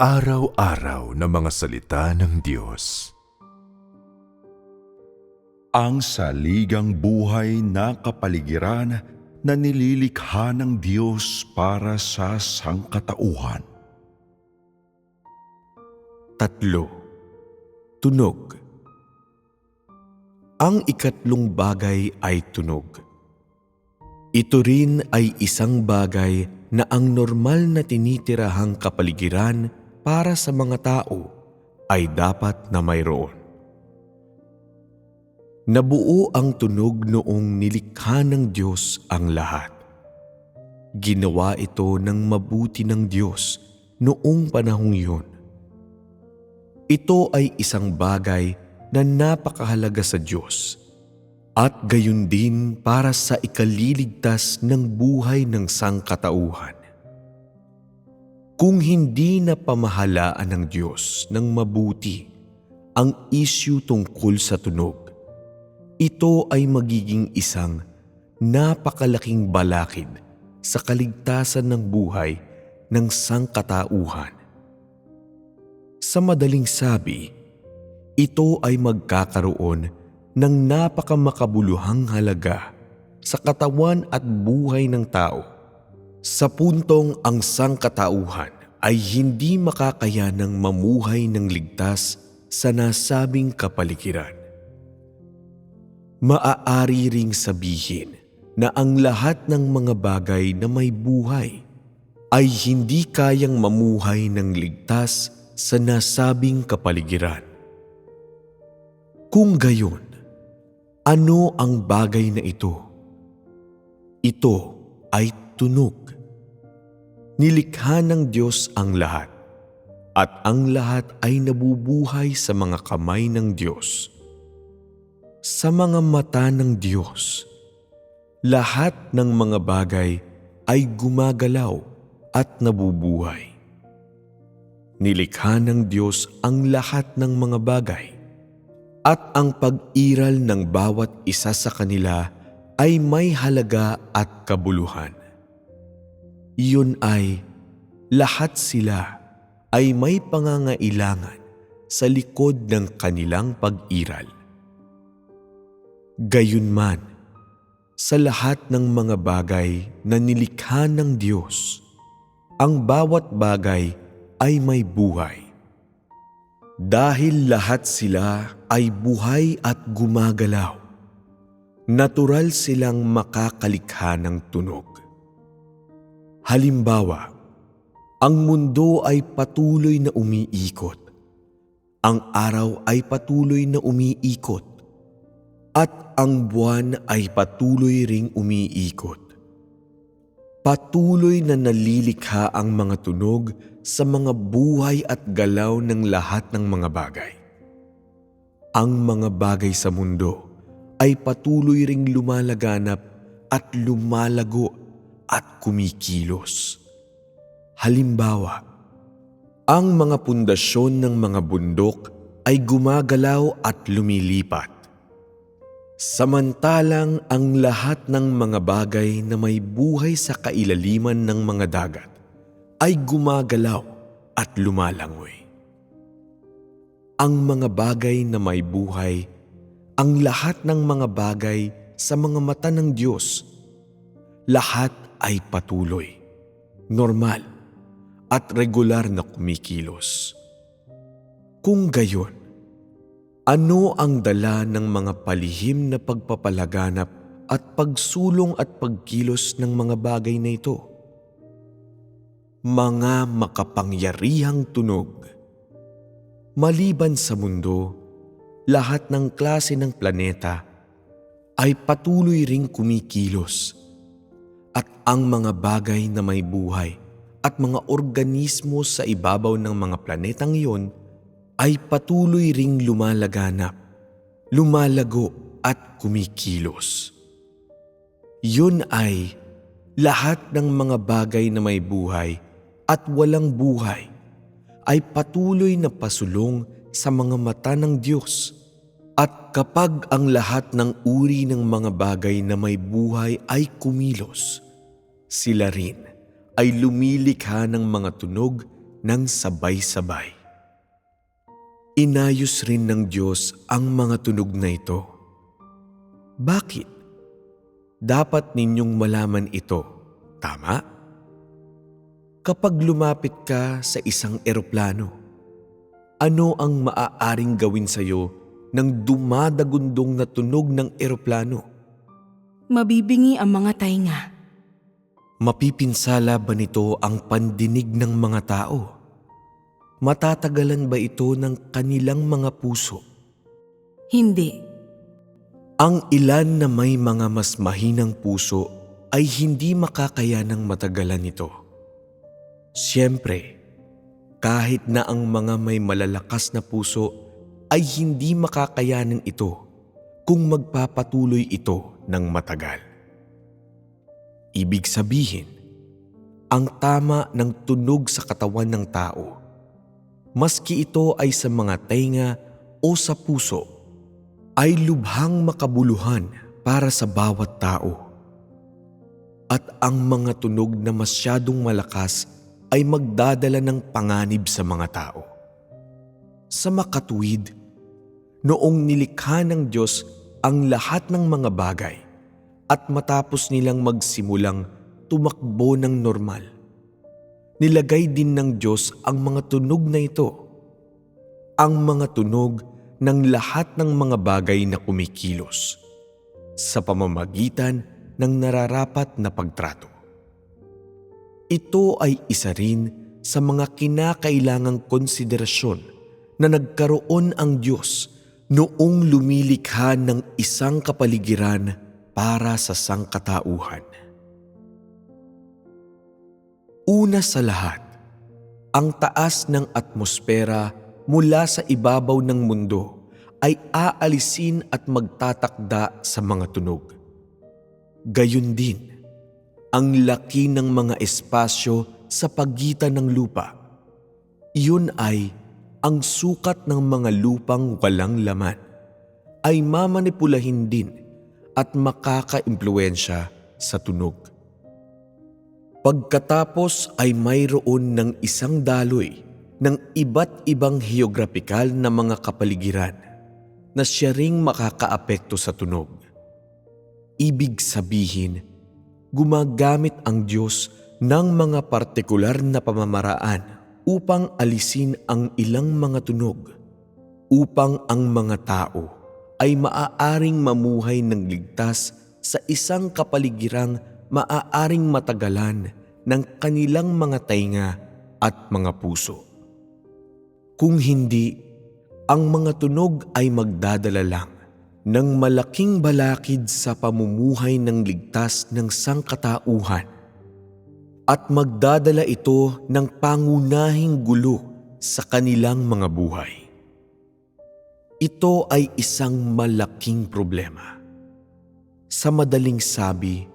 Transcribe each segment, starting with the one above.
Pang-araw-araw na mga salita ng Diyos. ang saligang buhay na kapaligiran na nililikha ng Diyos para sa sangkatauhan. Tatlo. Tunog. Ang ikatlong bagay ay tunog. Ito rin ay isang bagay na ang normal na tinitirahang kapaligiran para sa mga tao ay dapat na mayroon. Nabuo ang tunog noong nilikha ng Diyos ang lahat. Ginawa ito ng mabuti ng Diyos noong panahong yun. Ito ay isang bagay na napakahalaga sa Diyos at gayon din para sa ikaliligtas ng buhay ng sangkatauhan. Kung hindi na pamahalaan ng Diyos ng mabuti ang isyu tungkol sa tunog, ito ay magiging isang napakalaking balakid sa kaligtasan ng buhay ng sangkatauhan. Sa madaling sabi, ito ay magkakaroon ng napakamakabuluhang halaga sa katawan at buhay ng tao sa puntong ang sangkatauhan ay hindi makakayanang mamuhay ng ligtas sa nasabing kapaligiran maaari ring sabihin na ang lahat ng mga bagay na may buhay ay hindi kayang mamuhay ng ligtas sa nasabing kapaligiran. Kung gayon, ano ang bagay na ito? Ito ay tunog. Nilikha ng Diyos ang lahat at ang lahat ay nabubuhay sa mga kamay ng Diyos sa mga mata ng Diyos, lahat ng mga bagay ay gumagalaw at nabubuhay. Nilikha ng Diyos ang lahat ng mga bagay at ang pag-iral ng bawat isa sa kanila ay may halaga at kabuluhan. Iyon ay lahat sila ay may pangangailangan sa likod ng kanilang pag-iral. Gayunman, sa lahat ng mga bagay na nilikha ng Diyos, ang bawat bagay ay may buhay. Dahil lahat sila ay buhay at gumagalaw, natural silang makakalikha ng tunog. Halimbawa, ang mundo ay patuloy na umiikot. Ang araw ay patuloy na umiikot at ang buwan ay patuloy ring umiikot. Patuloy na nalilikha ang mga tunog sa mga buhay at galaw ng lahat ng mga bagay. Ang mga bagay sa mundo ay patuloy ring lumalaganap at lumalago at kumikilos. Halimbawa, ang mga pundasyon ng mga bundok ay gumagalaw at lumilipat Samantalang ang lahat ng mga bagay na may buhay sa kailaliman ng mga dagat ay gumagalaw at lumalangoy. Ang mga bagay na may buhay, ang lahat ng mga bagay sa mga mata ng Diyos, lahat ay patuloy, normal at regular na kumikilos. Kung gayon, ano ang dala ng mga palihim na pagpapalaganap at pagsulong at pagkilos ng mga bagay na ito? Mga makapangyarihang tunog. Maliban sa mundo, lahat ng klase ng planeta ay patuloy ring kumikilos ang mga bagay na may buhay at mga organismo sa ibabaw ng mga planetang iyon ay patuloy ring lumalaganap, lumalago at kumikilos. Yun ay lahat ng mga bagay na may buhay at walang buhay ay patuloy na pasulong sa mga mata ng Diyos. At kapag ang lahat ng uri ng mga bagay na may buhay ay kumilos, sila rin ay lumilikha ng mga tunog ng sabay-sabay. Inayos rin ng Diyos ang mga tunog na ito. Bakit? Dapat ninyong malaman ito, tama? Kapag lumapit ka sa isang eroplano, ano ang maaaring gawin sa iyo ng dumadagundong na tunog ng eroplano? Mabibingi ang mga tainga. Mapipinsala ba nito ang pandinig ng mga tao? Matatagalan ba ito ng kanilang mga puso? Hindi. Ang ilan na may mga mas mahinang puso ay hindi makakayanang matagalan ito. Siyempre, kahit na ang mga may malalakas na puso ay hindi makakayanan ito kung magpapatuloy ito ng matagal. Ibig sabihin, ang tama ng tunog sa katawan ng tao, maski ito ay sa mga tenga o sa puso, ay lubhang makabuluhan para sa bawat tao. At ang mga tunog na masyadong malakas ay magdadala ng panganib sa mga tao. Sa makatuwid, noong nilikha ng Diyos ang lahat ng mga bagay at matapos nilang magsimulang tumakbo ng normal, nilagay din ng Diyos ang mga tunog na ito. Ang mga tunog ng lahat ng mga bagay na kumikilos sa pamamagitan ng nararapat na pagtrato. Ito ay isa rin sa mga kinakailangang konsiderasyon na nagkaroon ang Diyos noong lumilikha ng isang kapaligiran para sa sangkatauhan. Una sa lahat, ang taas ng atmosfera mula sa ibabaw ng mundo ay aalisin at magtatakda sa mga tunog. Gayun din, ang laki ng mga espasyo sa pagitan ng lupa. Iyon ay ang sukat ng mga lupang walang laman ay mamanipulahin din at makakaimpluensya sa tunog. Pagkatapos ay mayroon ng isang daloy ng iba't ibang geograpikal na mga kapaligiran na siya ring makakaapekto sa tunog. Ibig sabihin, gumagamit ang Diyos ng mga partikular na pamamaraan upang alisin ang ilang mga tunog upang ang mga tao ay maaaring mamuhay ng ligtas sa isang kapaligirang maaaring matagalan ng kanilang mga tainga at mga puso. Kung hindi, ang mga tunog ay magdadala lang ng malaking balakid sa pamumuhay ng ligtas ng sangkatauhan at magdadala ito ng pangunahing gulo sa kanilang mga buhay. Ito ay isang malaking problema. Sa madaling sabi,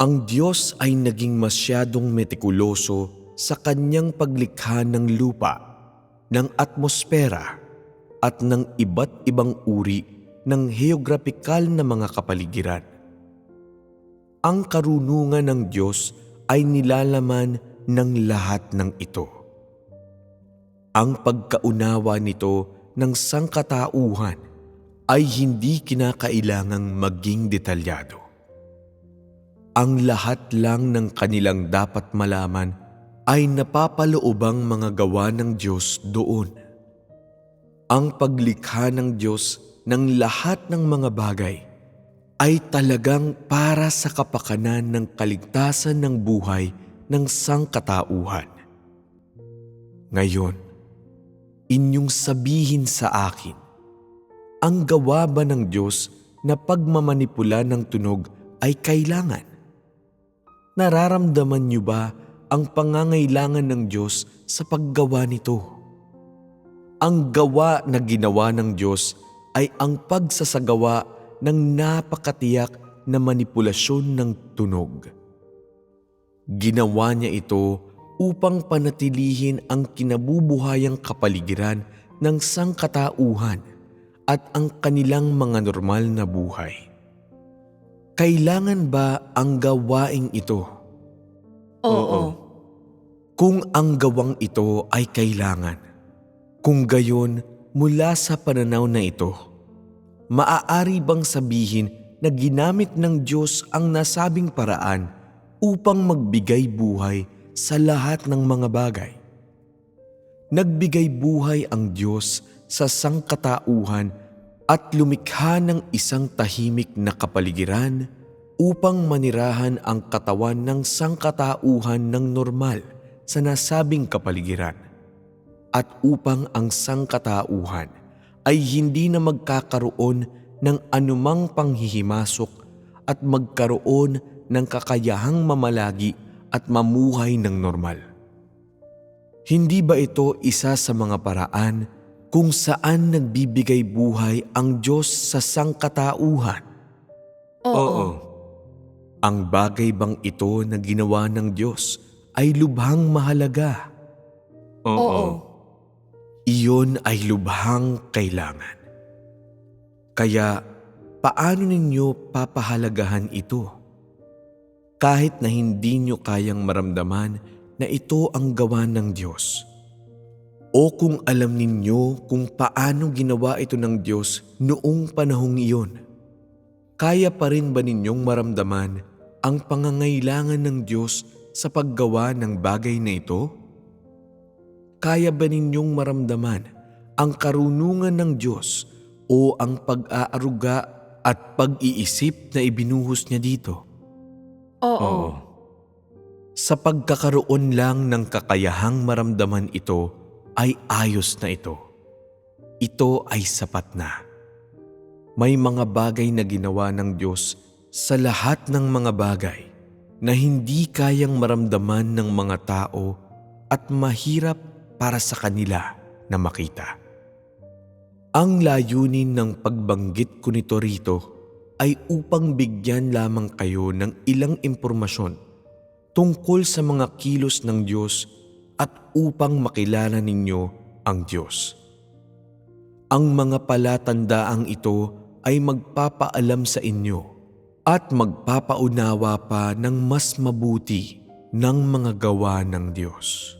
ang Diyos ay naging masyadong metikuloso sa kanyang paglikha ng lupa, ng atmosfera, at ng iba't ibang uri ng geograpikal na mga kapaligiran. Ang karunungan ng Diyos ay nilalaman ng lahat ng ito. Ang pagkaunawa nito ng sangkatauhan ay hindi kinakailangang maging detalyado. Ang lahat lang ng kanilang dapat malaman ay napapaloobang mga gawa ng Diyos doon. Ang paglikha ng Diyos ng lahat ng mga bagay ay talagang para sa kapakanan ng kaligtasan ng buhay ng sangkatauhan. Ngayon, inyong sabihin sa akin, ang gawa ba ng Diyos na pagmamanipula ng tunog ay kailangan? Nararamdaman niyo ba ang pangangailangan ng Diyos sa paggawa nito? Ang gawa na ginawa ng Diyos ay ang pagsasagawa ng napakatiyak na manipulasyon ng tunog. Ginawa niya ito upang panatilihin ang kinabubuhayang kapaligiran ng sangkatauhan at ang kanilang mga normal na buhay. Kailangan ba ang gawaing ito? Oo. Kung ang gawang ito ay kailangan, kung gayon mula sa pananaw na ito, maaari bang sabihin na ginamit ng Diyos ang nasabing paraan upang magbigay buhay sa lahat ng mga bagay? Nagbigay buhay ang Diyos sa sangkatauhan at lumikha ng isang tahimik na kapaligiran upang manirahan ang katawan ng sangkatauhan ng normal sa nasabing kapaligiran at upang ang sangkatauhan ay hindi na magkakaroon ng anumang panghihimasok at magkaroon ng kakayahang mamalagi at mamuhay ng normal. Hindi ba ito isa sa mga paraan kung saan nagbibigay buhay ang Diyos sa sangkatauhan? Oo. Ang bagay bang ito na ginawa ng Diyos ay lubhang mahalaga? Oo. Iyon ay lubhang kailangan. Kaya paano ninyo papahalagahan ito? Kahit na hindi nyo kayang maramdaman na ito ang gawa ng Diyos. O kung alam ninyo kung paano ginawa ito ng Diyos noong panahong iyon, kaya pa rin ba ninyong maramdaman ang pangangailangan ng Diyos sa paggawa ng bagay na ito? Kaya ba ninyong maramdaman ang karunungan ng Diyos o ang pag-aaruga at pag-iisip na ibinuhos niya dito? Oo. Sa pagkakaroon lang ng kakayahang maramdaman ito ay ayos na ito. Ito ay sapat na. May mga bagay na ginawa ng Diyos sa lahat ng mga bagay na hindi kayang maramdaman ng mga tao at mahirap para sa kanila na makita. Ang layunin ng pagbanggit ko nito rito ay upang bigyan lamang kayo ng ilang impormasyon tungkol sa mga kilos ng Diyos at upang makilala ninyo ang Diyos. Ang mga palatandaang ito ay magpapaalam sa inyo at magpapaunawa pa ng mas mabuti ng mga gawa ng Diyos.